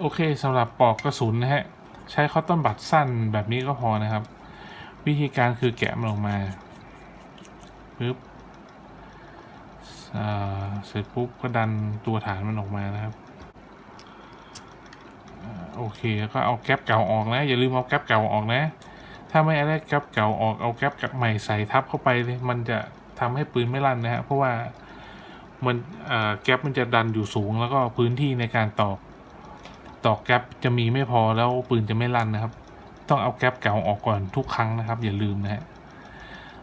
โอเคสำหรับปอกกระสุนนะฮะ ใช้คอตตอนบัดสั้นแบบนี้ก็พอนะครับ วิธีการคือแกะมันออกมาปึ๊บเสร็จปุ๊บก็ดันตัวฐานมันออกมานะครับอโอเคแล้วก็เอาแก๊ปเก่าออกนะ อย่าลืมเอาแก๊ปเก่าออกนะ ถ้าไม่เอาแก๊ปเก่าออกเอาแก๊ปกับใหม่ใส่ทับเข้าไปเลยมันจะทำให้ปืนไม่ลั่นนะฮะเพราะว่ามันแก๊ปมันจะดันอยู่สูงแล้วก็พื้นที่ในการตอก ตอกแก๊ปจะมีไม่พอแล้วปืนจะไม่ลั่นนะครับ ต้องเอาแก๊ปเก่าออกก่อนทุกครั้งนะครับ อย่าลืมนะฮะ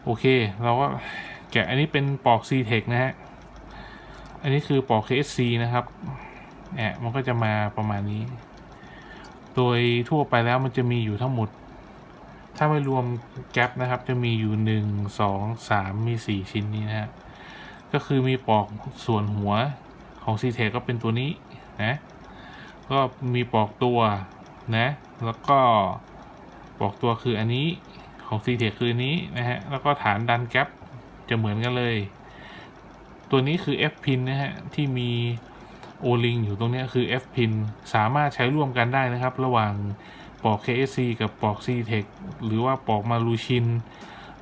โอเค เราก็แกะอันนี้เป็นปอก c t e c นะฮะอันนี้คือปอก KSC นะครับแอะมันก็จะมาประมาณนี้ โดยทั่วไปแล้วมันจะมีอยู่ทั้งหมด ถ้าไม่รวมแก๊ปนะครับ จะมีอยู่หนึ่งสองสามมีสี่ชิ้นนี้นะฮะก็คือมีปอกส่วนหัวของ c t e c ก็เป็นตัวนี้นะ ก็มีปลอกตัวนะ แล้วก็ปลอกตัวคืออันนี้ของ c t เทคคือนี้นะฮะ แล้วก็ฐานดันแก๊ปจะเหมือนกันเลย ตัวนี้คือ F pin นะฮะ ที่มี O ring อยู่ตรงนี้คือ F pin สามารถใช้ร่วมกันได้นะครับ ระหว่างปลอก KSC กับปลอก c t e c หรือว่าปลอกมารูชิน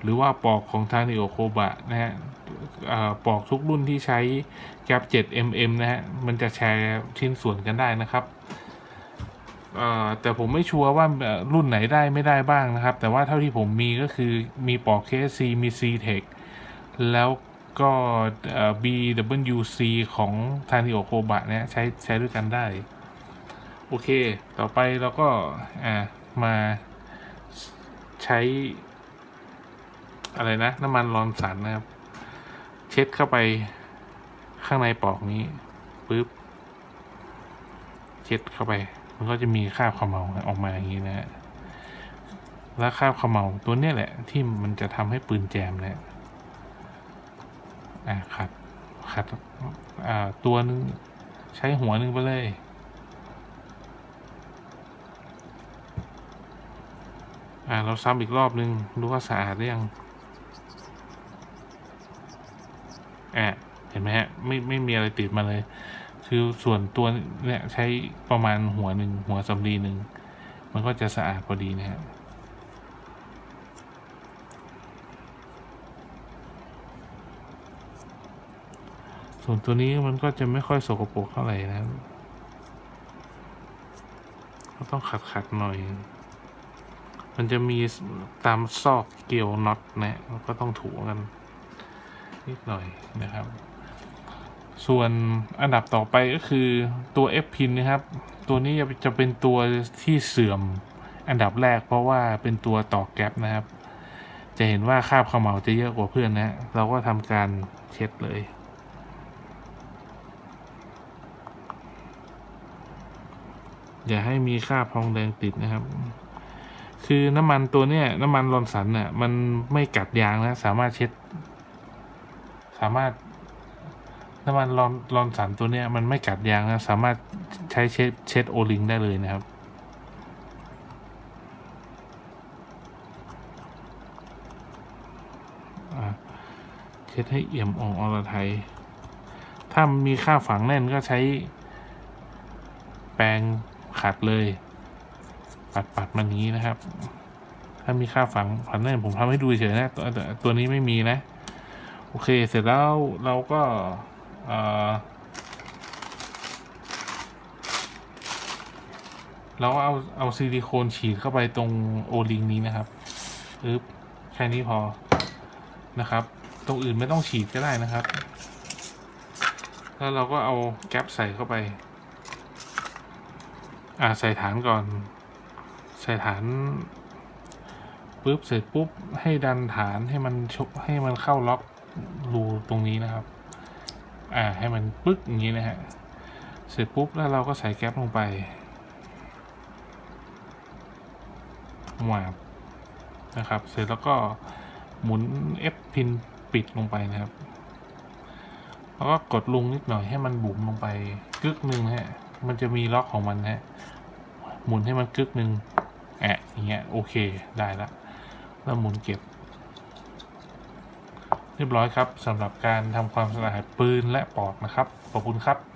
หรือว่าปลอกของทานิโอโคบะนะฮะปลอกทุกรุ่นที่ใช้แก๊ป7 mm นะฮะ มันจะแชร์ชิ้นส่วนกันได้นะครับแต่ผมไม่ชัวร์ว่ารุ่นไหนได้ไม่ได้บ้างนะครับ แต่ว่าเท่าที่ผมมีก็คือมีปลอก KSC มี C-Tech แล้วก็เอ่อ BWC ของทานิโอโคบะเนี่ยใช้ใช้ด้วยกันได้ โอเค ต่อไปเราก็ามาใช้ อะไรนะน้ำมันรอนสันนะครับ เช็ดเข้าไปข้างในปอกนี้ปึ๊บเช็ดเข้าไป มันก็จะมีคราบเขมเหลาออกมาอย่างนี้นะแล้วคราบเขมเหลาตัวเนี้ยแหละ ที่มันจะทำให้ปืนแจมนะอะขัดขัดอ่าตัวนึงใช้หัวนึงไปเลยอ่าเราซ้ำอีกรอบนึงดูว่าสะอาดหรือยัง อะเห็นไหมฮะไม่ไม่มีอะไรติดมาเลย คือส่วนตัวเนี่ยใช้ประมาณหัวหนึ่งหัวสำลีหนึ่งมันก็จะสะอาดพอดีนะฮะส่วนตัวนี้มันก็จะไม่ค่อยสกปรกเท่าไหร่นะครับก็ต้องขัดขัดหน่อย มันจะมีตามซอกเกี่ยวน็อตนะก็ต้องถูกัน นิดหน่อยนะครับ ส่วนอันดับต่อไปก็คือตัว F pin นะครับ ตัวนี้จะเป็นตัวที่เสื่อมอันดับแรกเพราะว่าเป็นตัวต่อแก๊ปนะครับ จะเห็นว่าคาบเขมเหลาจะเยอะกว่าเพื่อนนะ เราก็ทำการเช็ดเลยอย่าให้มีคาบทองแดงติดนะครับ คือน้ำมันตัวเนี้ยน้ำมันรอนสันน่ะมันไม่กัดยางนะ สามารถเช็ด สามารถน้ำมันรอนรอนสันตัวเนี้ยมันไม่กัดยางนะ สามารถใช้เช็ดเช็ดโอลิงได้เลยนะครับ เช็ดให้เอี่ยมอ่องอรไทย ถ้ามีค่าฝังแน่นก็ใช้ แปรงขัดเลย ปัดปัดมันนี้นะครับ ถ้ามีค่าฝังฝังแน่นผมทำให้ดูเฉยนะ ตัวตัวตัวนี้ไม่มีนะ โอเค เสร็จแล้วเราก็เราเอาเอาซิลิโคนฉีดเข้าไปตรงโอลิงนี้นะครับอึ๊บแค่นี้พอนะครับ ตรงอื่นไม่ต้องฉีดก็ได้นะครับ แล้วเราก็เอาแก๊ปใส่เข้าไป อ่าใส่ฐานก่อน ใส่ฐานปุ๊บเสร็จปุ๊บให้ดันฐานให้มันชกให้มันเข้าล็อก รูตรงนี้นะครับ อ่าให้มันปึ๊กอย่างนี้นะฮะ เสร็จปุ๊บแล้วเราก็ใส่แก๊ปลงไปหวาบนะครับ เสร็จแล้วก็หมุน F พินปิดลงไปนะครับ แล้วก็กดลงนิดหน่อยให้มันบุ๋มลงไปกึกหนึ่งฮะ มันจะมีล็อกของมันฮะ หมุนให้มันกึกหนึ่งแอะอย่างเงี้ยโอเคได้ละ แล้วหมุนเก็บ เรียบร้อยครับสำหรับการทำความสะอาดปืนและปอกนะครับ ขอบคุณครับ